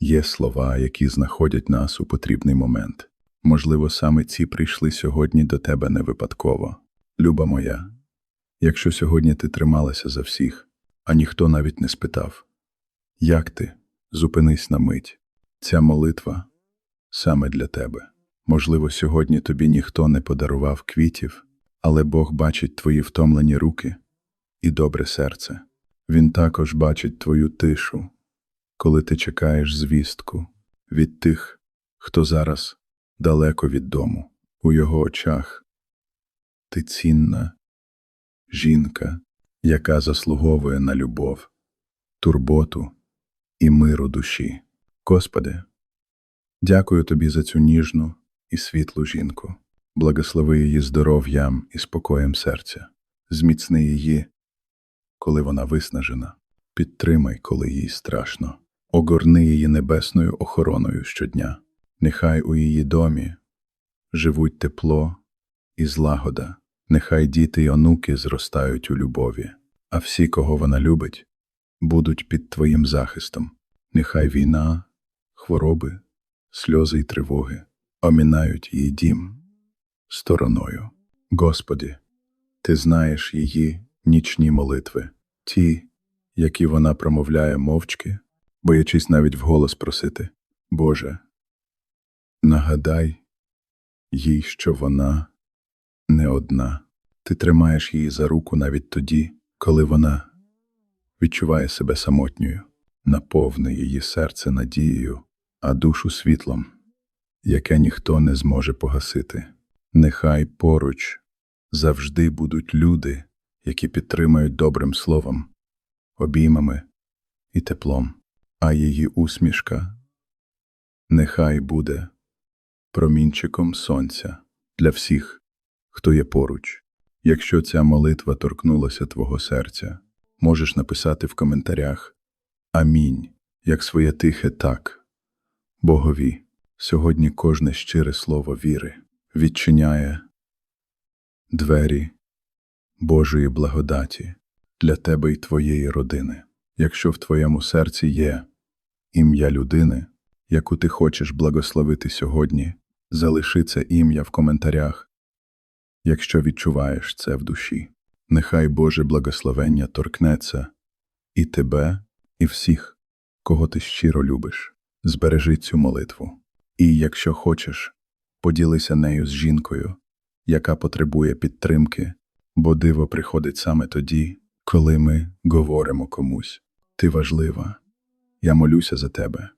Є слова, які знаходять нас у потрібний момент. Можливо, саме ці прийшли сьогодні до тебе не випадково. Люба моя, якщо сьогодні ти трималася за всіх, а ніхто навіть не спитав, як ти? Зупинись на мить. Ця молитва саме для тебе. Можливо, сьогодні тобі ніхто не подарував квітів, але Бог бачить твої втомлені руки і добре серце. Він також бачить твою тишу, коли ти чекаєш звістку від тих, хто зараз далеко від дому. У його очах ти цінна жінка, яка заслуговує на любов, турботу і миру душі. Господи, дякую тобі за цю ніжну і світлу жінку. Благослови її здоров'ям і спокоєм серця, зміцни її, коли вона виснажена, підтримай, коли їй страшно, огорни її небесною охороною щодня. Нехай у її домі живуть тепло і злагода, нехай діти й онуки зростають у любові, а всі, кого вона любить, будуть під твоїм захистом. Нехай війна, хвороби, сльози й тривоги омінають її дім стороною. Господи, Ти знаєш її нічні молитви, ті, які вона промовляє мовчки, боячись навіть вголос просити. Боже, нагадай їй, що вона не одна. Ти тримаєш її за руку навіть тоді, коли вона відчуває себе самотньою, наповни її серце надією, а душу світлом, яке ніхто не зможе погасити. Нехай поруч завжди будуть люди, які підтримають добрим словом, обіймами і теплом, а її усмішка нехай буде промінчиком сонця для всіх, хто є поруч. Якщо ця молитва торкнулася твого серця, можеш написати в коментарях Амінь, як своє тихе так. Богові, сьогодні кожне щире слово віри відчиняє двері Божої благодаті для тебе і твоєї родини. Якщо в твоєму серці є ім'я людини, яку ти хочеш благословити сьогодні, залиши це ім'я в коментарях, якщо відчуваєш це в душі. Нехай Боже благословення торкнеться і тебе, і всіх, кого ти щиро любиш. Збережи цю молитву. І, якщо хочеш, поділися нею з жінкою, яка потребує підтримки, бо диво приходить саме тоді, коли ми говоримо комусь. Ти важлива. Я молюся за тебе.